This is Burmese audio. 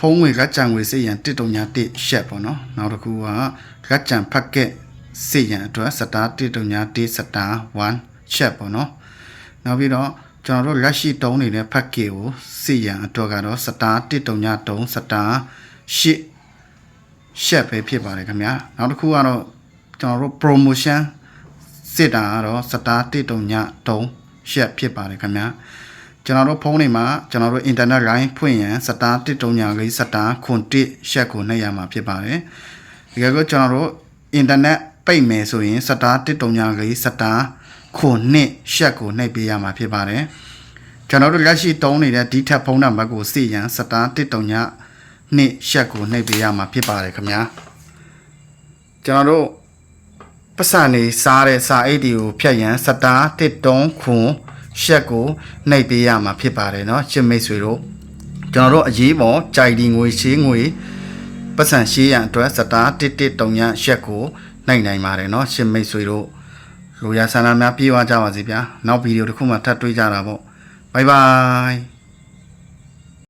ဖုံးငွေကကြံငွေစေရန်131ရှက်ပေါ့နော်နောက်တစ်ခုကကကြံဖက်ကက်စေရန်အတွက်စတာ131စတာ1ရှက်ပေါ့နော်နောက်ပြီးတော့ကျွန်တော်တို့လက်ရှိတုံးနေတဲ့ဖက်ကက်ကိုစေရန်အတွက်ကတော့စတာ133စတာ8ရှက်ပဲဖြစ်ပါတယ်ခင်ဗျာနောက်တစ်ခုကတော့ကျွန်တော်တို့ promotion စစ်တာကတော့စတာ133ရှက်ဖြစ်ပါတယ်ခင်ဗျာ ကျွန်တော်တို့ဖုန်းတွေမှာကျွန်တော်တို့ internet line ဖွင့်ရန်စတာ139စတာခွန်1ရှက်ကိုနှိပ်ရမှာဖြစ်ပါတယ်။ဒီကကကျွန်တော်တို့ internet ပိတ်မယ်ဆိုရင်စတာ139စတာခွန်2ရှက်ကိုနှိပ်ပေးရမှာဖြစ်ပါတယ်။ကျွန်တော်တို့လက်ရှိတုံးနေတဲ့ဒီထက်ဖုန်းနံပါတ်ကိုစီရန်စတာ139နှစ်ရှက်ကိုနှိပ်ပေးရမှာဖြစ်ပါတယ်ခင်ဗျာ။ကျွန်တော်တို့ပတ်စံနေစားတဲ့စာအိတ်တွေကိုဖြတ်ရန်စတာတစ်တုံးခွန် ရှက်ကိုနှိပ်ပေးရမှာဖြစ်ပါတယ်เนาะချစ်မိတ်ဆွေတို့ကျွန်တော်တို့အရေးပေါ်ကြိုက်ဒီငွေရှင်းငွေပတ်စံရှင်းရန်အတွက်စတာတစ်တစ်တုံညရှက်ကိုနှိပ်နိုင်ပါတယ်เนาะချစ်မိတ်ဆွေတို့လူရဆန္ဒများပြေးသွားကြပါစေဗျာနောက်ဗီဒီယိုတစ်ခုမှထပ်တွေ့ကြတာပေါ့ဘိုင်ဘိုင်